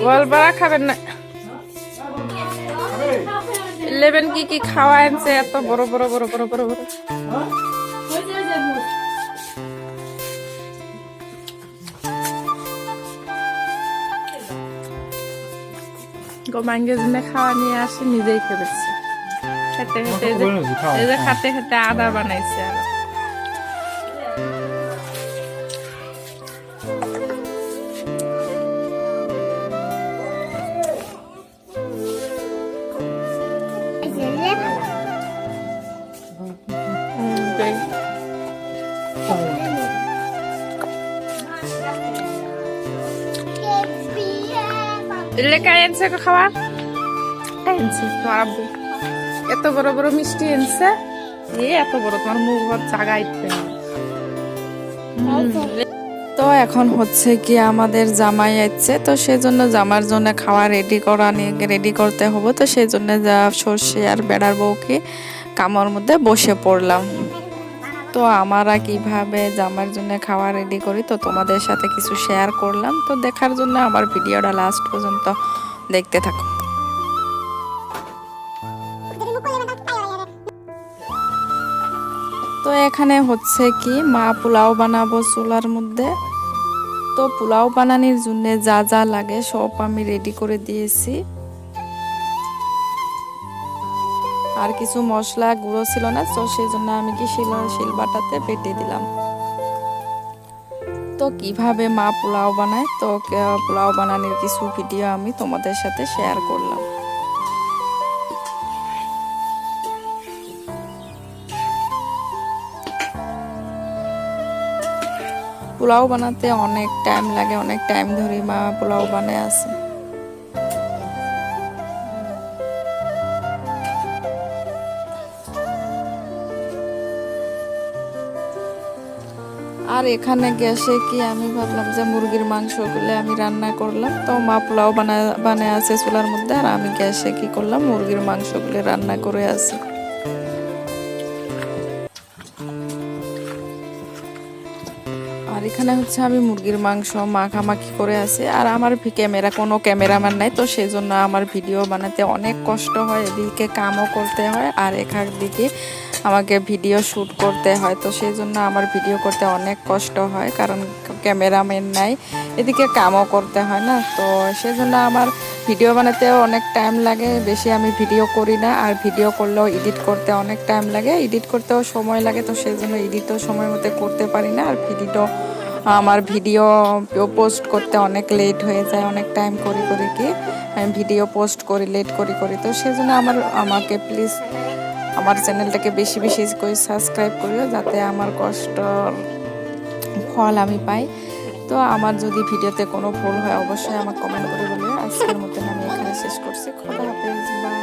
গোলবাড়া খাবেন না। ইলেভেন কি কি খাওয়া আনছে এত বড় বড় বড় বড় বড় বড়। গোমাঙ্গে জন্য খাওয়া নিয়ে আসে নিজেই খেয়েছে খেতে খেতে এই যে- এই যে খাতে খেতে আদা বানাইছে আর। খাবার? তোমার আব্বু। এত বড় বড় মিষ্টি আনছে এ এত বড় তোমার মুখ ঘর জাগাইতে তো। এখন হচ্ছে কি আমাদের জামাই আছে তো সেজন্য জামার জন্য খাওয়া রেডি করা নিয়ে রেডি করতে হবে তো সেই জন্য যা সর্ষে আর বেড়ার বউকে কামর মধ্যে বসে পড়লাম। তো আমরা কীভাবে জামার জন্য খাওয়া রেডি করি, তো তোমাদের সাথে কিছু শেয়ার করলাম। তো দেখার জন্য আমার ভিডিওটা লাস্ট পর্যন্ত দেখতে থাকো। তো এখানে হচ্ছে কি, মা পোলাও বানাবো চুলার মধ্যে। তো পোলাও বানানোর জন্য যা যা লাগে সব আমি রেডি করে দিয়েছি। আর কিছু মশলা গুঁড়ো ছিল না, তো সেই জন্য আমি কি শিল, শিলবাটাতে বেটে দিলাম। তো কীভাবে মা পোলাও বানায়, তো পোলাও বানানোর কিছু ভিডিও আমি তোমাদের সাথে শেয়ার করলাম। পোলাও বানাতে অনেক টাইম লাগে, অনেক টাইম ধরে মা পোলাও বানায় আছে। আর এখানে গ্যাসে কি আমি ভাবলাম যে মুরগির মাংসগুলো আমি রান্না করলাম, তো মা পোলাও বানা বানায় আছে চুলার মধ্যে, আর আমি গ্যাসে কি করলাম, মুরগির মাংসগুলো রান্না করে আছি আর এখানে হচ্ছে আমি মুরগির মাংস মাখামাখি করে আছি আর আমার ক্যামেরা, কোনো ক্যামেরাম্যান নাই, তো সেই জন্য আমার ভিডিও বানাতে অনেক কষ্ট হয়, এদিকে কামও করতে হয়, আর এখান দিকে আমাকে ভিডিও শ্যুট করতে হয়, তো সেই জন্য আমার ভিডিও করতে অনেক কষ্ট হয়, কারণ ক্যামেরাম্যান নাই, এদিকে কামও করতে হয় না, তো সেই জন্য আমার ভিডিও বানাতেও অনেক টাইম লাগে, বেশি আমি ভিডিও করি না, আর ভিডিও করলেও এডিট করতে অনেক টাইম লাগে, এডিট করতেও সময় লাগে, তো সেই জন্য এডিটও সময় মতো করতে পারি না, আর ভিডিও আমার ভিডিও পোস্ট করতে অনেক লেট হয়ে যায়, অনেক টাইম করি করি কি ভিডিও পোস্ট করি লেট করি করি, তো সেই জন্য আমার, আমাকে প্লিজ আমার চ্যানেলটাকে বেশি বেশি করে সাবস্ক্রাইব করিও যাতে আমার কষ্টর ফল আমি পাই। তো আমার যদি ভিডিওতে কোনো ভুল হয়, অবশ্যই আমাকে কমেন্ট করে বলে আজকের মতন আমি এখানে শেষ করছি। খোদা হাফেজ বাই